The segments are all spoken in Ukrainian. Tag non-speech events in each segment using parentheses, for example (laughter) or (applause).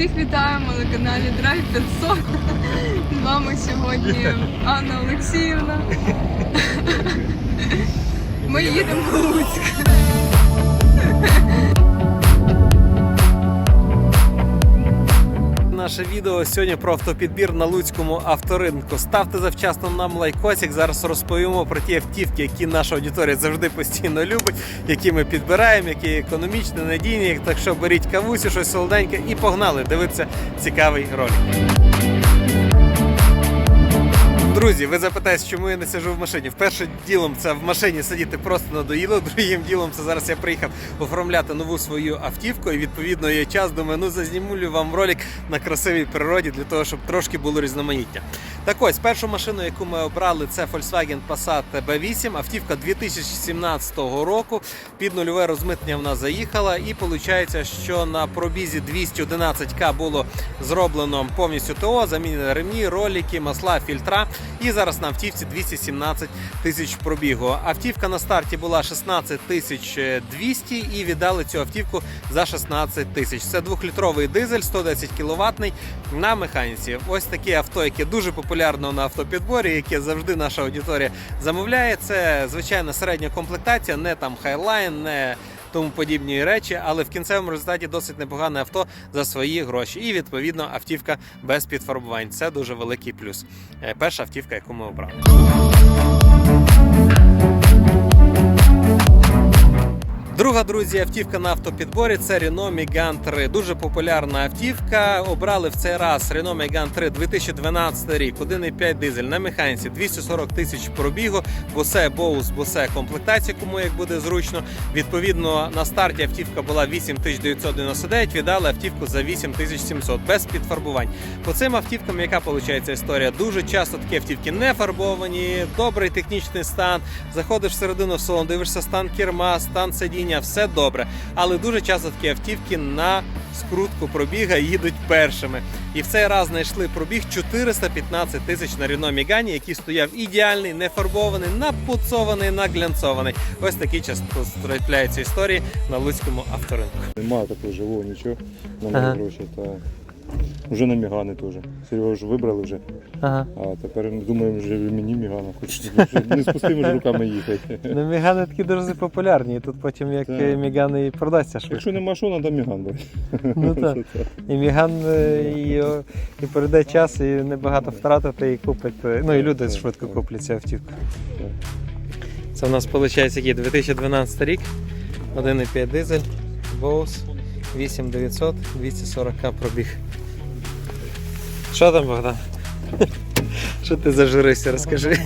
Всіх вітаємо на каналі Драйв 500. З вами сьогодні Анна Олексіївна. Ми їдемо в Луцьк. Наше відео сьогодні про автопідбір на Луцькому авторинку. Ставте завчасно нам лайкосик. Зараз розповімо про ті автівки, які наша аудиторія завжди постійно любить, які ми підбираємо, які економічні, надійні. Так що беріть кавусі, щось солоденьке і погнали дивитися цікавий ролик. Друзі, ви запитаєте, чому я не сиджу в машині. Вперше ділом це в машині сидіти просто надоїло. (laughs) Другим ділом це зараз я приїхав оформляти нову свою автівку. І відповідно є час. Думаю, ну зазнімулю вам ролик на красивій природі для того, щоб трошки було різноманіття. Так ось, першу машину, яку ми обрали, це Volkswagen Passat B8, автівка 2017 року. Під нульове розмитнення вона заїхала, і виходить, що на пробізі 211к було зроблено повністю ТО, замінені ремні, ролики, масла, фільтра. І зараз на автівці 217 тисяч пробігу. Автівка на старті була 16 тисяч 200 і віддали цю автівку за 16 тисяч. Це двохлітровий дизель, 110 кВт на механіці. Ось таке авто, яке дуже популярно на автопідборі, яке завжди наша аудиторія замовляє. Це звичайно середня комплектація, не там хайлайн, не тому подібні речі, але в кінцевому результаті досить непогане авто за свої гроші. І відповідно автівка без підфарбувань. Це дуже великий плюс. Е, Перша автівка, яку ми обрали. Друга, друзі, автівка на автопідборі це Renault Megane 3. Дуже популярна автівка. Обрали в цей раз Renault Megane 3 2012 рік, 1,5 дизель на механіці, 240 тисяч пробігу, босе боус, босе комплектація, кому як буде зручно. Відповідно, на старті автівка була 8999, віддали автівку за 8700 без підфарбувань. По цим автівкам, яка виходить історія? Дуже часто такі автівки не фарбовані, добрий технічний стан. Заходиш всередину в салон, дивишся стан керма, стан сидіння, все добре. Але дуже часто такі автівки на скрутку пробіга їдуть першими. І в цей раз знайшли пробіг 415 тисяч на Рено Мігані, який стояв ідеальний, не фарбований, напуцований, наглянцований. Ось такі часто трапляються історії на Луцькому авторинку. Нема такого живого нічого на Ага. гроші. Та... Вже на Мігани теж. Серйозно ж вибрали вже. Ага. А тепер думаємо, вже мені Мігана хочуть. Не з пустими ж руками їхати. (laughs) Ну, Мігани такі дуже популярні. і Тут потім як Так. Мігани і продасться швидко. Якщо нема що, треба Міган брати. Ну (laughs) так. І Міган е, і, о, і перейде час, і небагато втратити, і купить. е, Ну і люди Так, швидко так. куплять цю автівку. Це у нас виходить який 2012 рік, 1,5 дизель, Bose, 8900, 240 пробіг. Що там, Богдан? (laughs) Що ти зажурився, розкажи.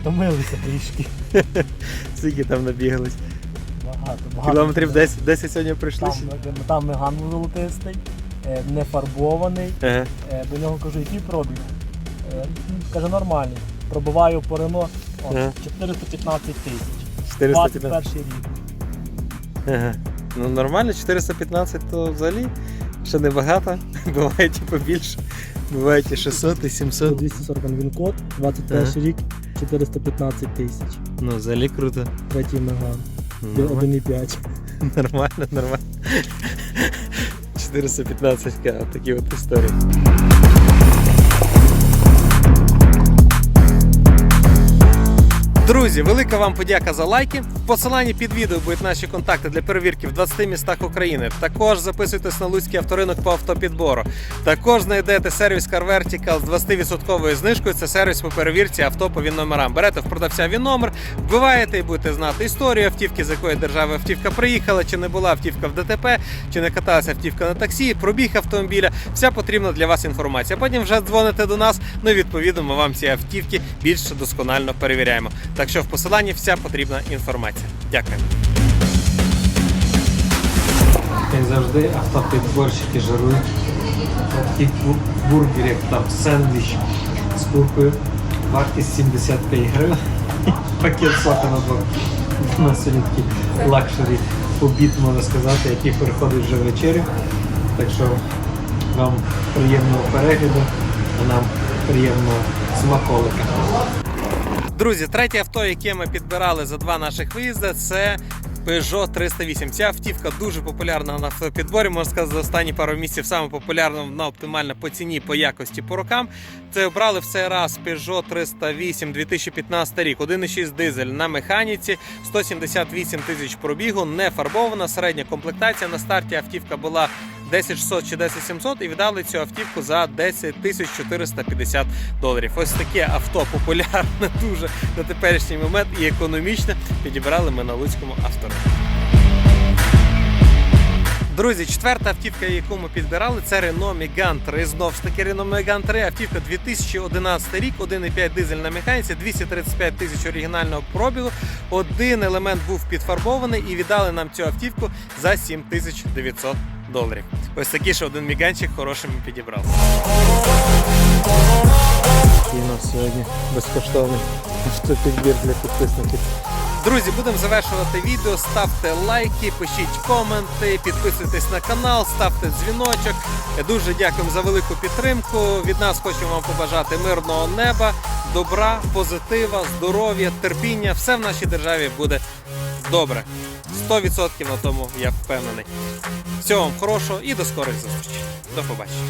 Втомилися трішки. (laughs) Скільки там набігались? Багато, багато. Кілометрів 10, 10 сьогодні прийшли? Там, ще? там меган золотистий, е, не фарбований. Ага. Е, До нього кажу, який пробіг. Е, Каже, нормальний. Пробиваю по Рено Ага. 415 тисяч. 415. 21 рік. Ага. Ну нормально, 415 то взагалі ще небагато. (laughs) Буває типу більше. Буває і 600, і 700. 240 він код, 21 Ага. рік, 415 тисяч. Ну, взагалі круто. Третій меган. Ну, 1,5. (laughs) Нормально, нормально. (laughs) 415к, такі от історії. Друзі, велика вам подяка за лайки. В посиланні під відео будуть наші контакти для перевірки в 20 містах України. Також записуйтесь на Луцький авторинок по автопідбору. Також знайдете сервіс Car Vertical з 20% знижкою. Це сервіс по перевірці авто по він-номерам. Берете в продавця він-номер, вбиваєте і будете знати історію автівки, з якої держави автівка приїхала, чи не була автівка в ДТП, чи не каталася автівка на таксі, пробіг автомобіля. Вся потрібна для вас інформація. Потім вже дзвоните до нас. Ну і відповідно ми вам ці автівки більш досконально перевіряємо. Так що в посиланні вся потрібна інформація. Дякую. Як завжди, автопідборщики жарують. Бургер, як там сендвіч з куркою. Вартість 75 гривень. (laughs) Пакет сока на двох. У нас сьогодні такий лакшері обід, можна сказати, який переходить вже в вечерю. Так що вам приємного перегляду, а нам приємного смаколика. Друзі, третє авто, яке ми підбирали за два наших виїзди, це Peugeot 308. Ця автівка дуже популярна на автопідборі. Можна сказати, за останні пару місяців саме популярна на оптимальна по ціні, по якості, по рокам. Це обрали в цей раз Peugeot 308 2015 рік. 1,6 дизель на механіці, 178 тисяч пробігу, не фарбована, середня комплектація. На старті автівка була 10600 чи 10700 і віддали цю автівку за 10 450 доларів. Ось таке авто популярне (laughs) дуже на теперішній момент і економічне підібрали ми на Луцькому авторинку. Друзі, четверта автівка, яку ми підбирали, це Renault Megane 3. Знов ж таки Renault Megane 3, автівка 2011 рік, 1,5 дизель на механіці, 235 тисяч оригінального пробігу. Один елемент був підфарбований і віддали нам цю автівку за 7900 доларів. Ось такий ще один міганчик хороший ми підібрали. І у нас сьогодні безкоштовний автопідбір для підписників. Друзі, будемо завершувати відео. Ставте лайки, пишіть коменти, підписуйтесь на канал, ставте дзвіночок. Дуже дякуємо за велику підтримку. Від нас хочемо вам побажати мирного неба, добра, позитива, здоров'я, терпіння. Все в нашій державі буде добре. 100% на тому я впевнений. Всього вам хорошого і до скорих зустрічей. До побачення.